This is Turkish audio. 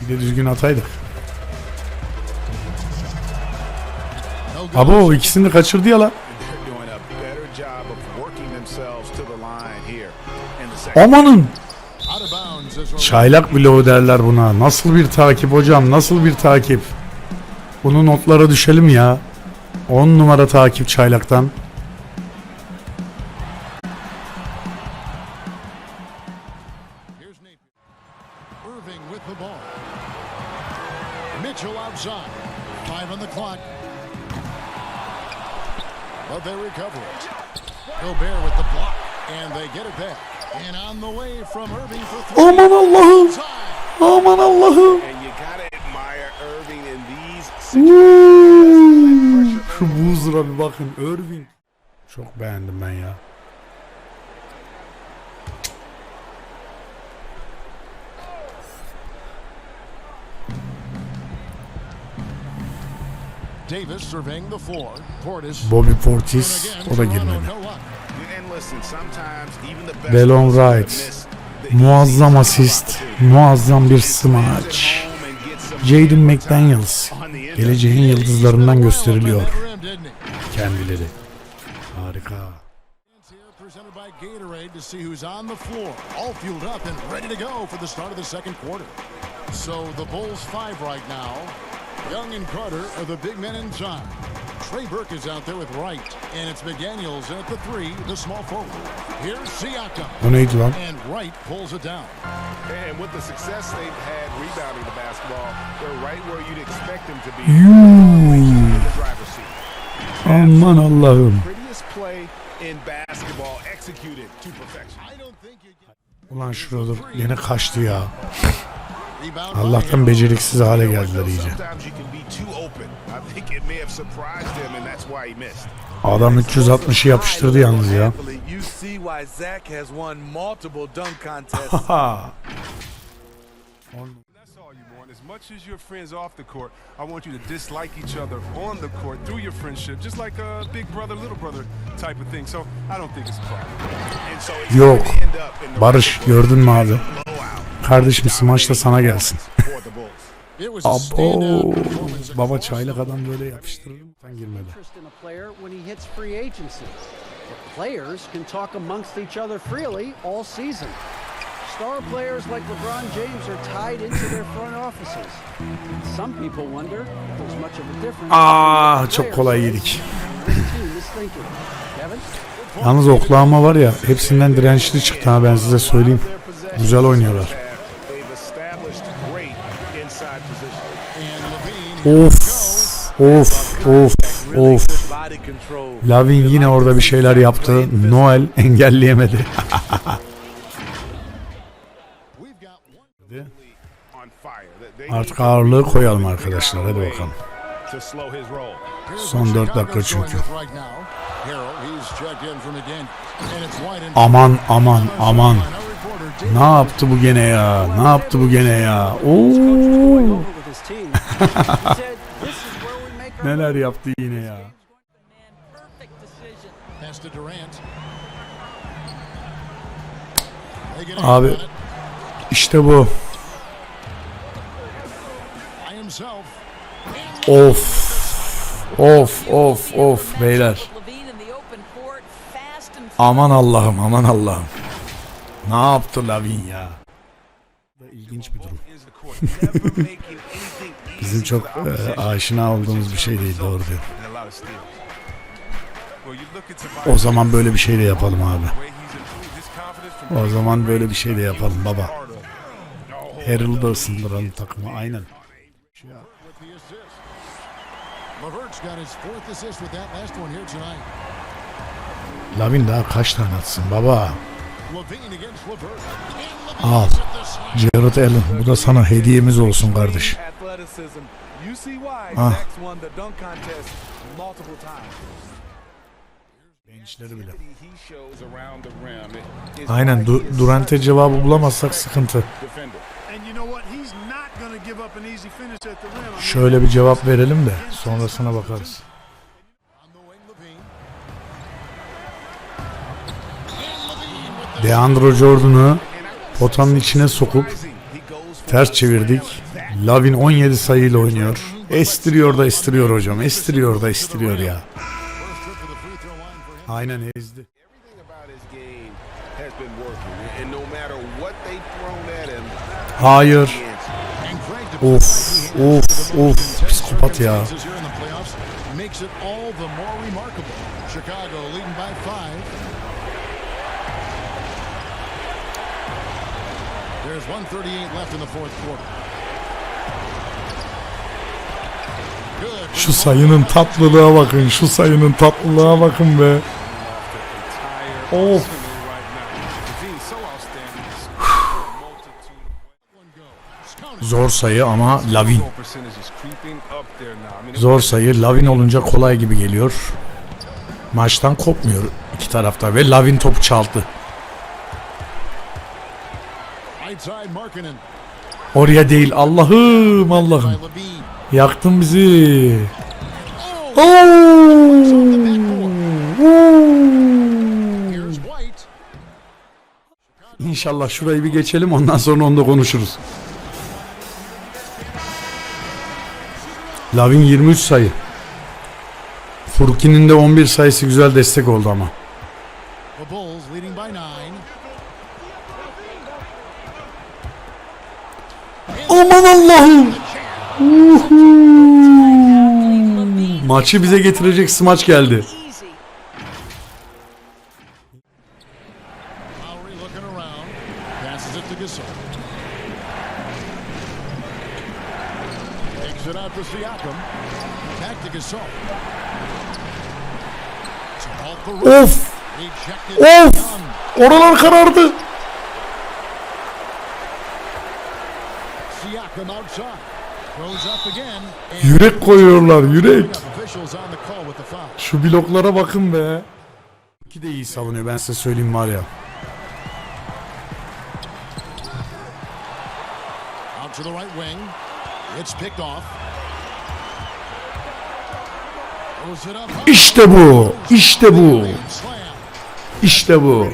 Bir de düzgün ataydık. Abo ikisini kaçırdı ya lan. They're doing a better job of working themselves to the line here in the second. Amanın. Çaylak bloğu derler buna. Nasıl bir takip hocam? Nasıl bir takip? Bunu notlara düşelim ya. 10 numara takip çaylaktan. Irving with the ball. Mitchell outside. Five on the clock. But they recover it. Gobert with the block. And they get it back. And on the way from Irving for three. Aman Allah'ım. Time. Aman Allah'ım. And you gotta admire Irving in these Uuu, Şu buzura bir bakın. Irving. Çok beğendim ben ya. Bobby Portis o da girmedi. Delon Wright. Muazzam asist. Muazzam bir smaç. Jaden McDaniels. Geleceğin yıldızlarından gösteriliyor kendileri. Harika. Here presented by Gatorade to see who's on the floor, all fueled up and ready to go for the start of the second quarter. So the Bulls five right now. Young and Carter are the big men inside. Trey Burke is out there with Wright, and it's McDaniels at the three, the small forward. Here's Siakam, O neydi lan? and Wright pulls it down. And with the success they've had rebounding the basketball, they're right where you'd expect them to be in the driver's seat. Prettiest play in basketball executed to perfection. I don't think you get Ulan şuradır. Yine kaçtı ya. Allah'tan beceriksiz hale geldiler iyice. Adam 360'ı yapıştırdı yalnız ya. As much as you're friends off the court, I want you to dislike each other on the court through your friendship, just like a big brother, little brother type of thing. So I don't think it's a problem. Yok. Barış gördün mü abi? Kardeşim smaç da sana gelsin. Abo. Baba the adam böyle yapıştırır mı? Sen girmedi. players can talk amongst each other freely all season. Star players like LeBron James are tied into their front offices. Some people wonder if there's much of a difference. Aa, between çok kolay yedik. Yalnız oklama var ya hepsinden dirençli çıktı ha ben size söyleyeyim. Güzel oynuyorlar. Of. Of. Of. Of. Lavin yine orada bir şeyler yaptı. Noel engelleyemedi. Artık ağırlığı koyalım arkadaşlar. Hadi bakalım. Son what dört Chicago's dakika çünkü. Aman aman aman. Ne yaptı bu gene ya? Ne yaptı bu gene ya? Oo. Neler yaptı yine ya? Abi. İşte bu. Of. Of of of beyler. Aman Allah'ım aman Allah'ım. Ne yaptı Lavin ya? İlginç bir durum. Bizim çok e, aşina olduğumuz bir şey değil doğru diyor. O zaman böyle bir şey de yapalım abi. O zaman böyle bir şey de yapalım baba. Harrell'ı da ısındıralım takımı aynen. Lavin daha kaç tane atsın baba? Al. Jared Allen bu da sana hediyemiz olsun kardeş. Ah. Gençleri bile. Aynen du Durant'e cevabı bulamazsak sıkıntı. Şöyle bir cevap verelim de sonrasına bakarız. Deandre Jordan'ı potanın içine sokup Ters çevirdik. Lavin 17 sayıyla oynuyor. Estiriyor da estiriyor hocam. Estiriyor da estiriyor ya. Aynen ezdi. Hayır. Of of of psikopat ya. circumstances here in the playoffs makes it all the more remarkable. Chicago leading by five. There's 138 left in the fourth quarter. Şu sayının tatlılığa bakın. Şu sayının tatlılığa bakın be. Of. Zor sayı ama Lavin. Zor sayı. Lavin olunca kolay gibi geliyor. Maçtan kopmuyor iki tarafta ve Lavin topu çaldı. Oraya değil. Allah'ım Allah'ım. Yaktın bizi. Oh, Oo! White. İnşallah şurayı bir geçelim ondan sonra onu da konuşuruz. Lavin 23 sayı. Furki'nin de 11 sayısı güzel destek oldu ama. The Bulls leading by nine. Aman Allah'ım. Maçı bize getirecek smaç geldi. Lowry looking around. Passes it to Gasol. Takes it out to Siakam. Back to Gasol. So off the rim. Of! Rejected. Of! Young. Oralar karardı. Siakam outside. Throws up again. And Yürek koyuyorlar yürek. Şu bloklara bakın be. İki de iyi savunuyor ben size söyleyeyim var ya. Out to the right wing. It's picked off. İşte bu. İşte bu. İşte bu.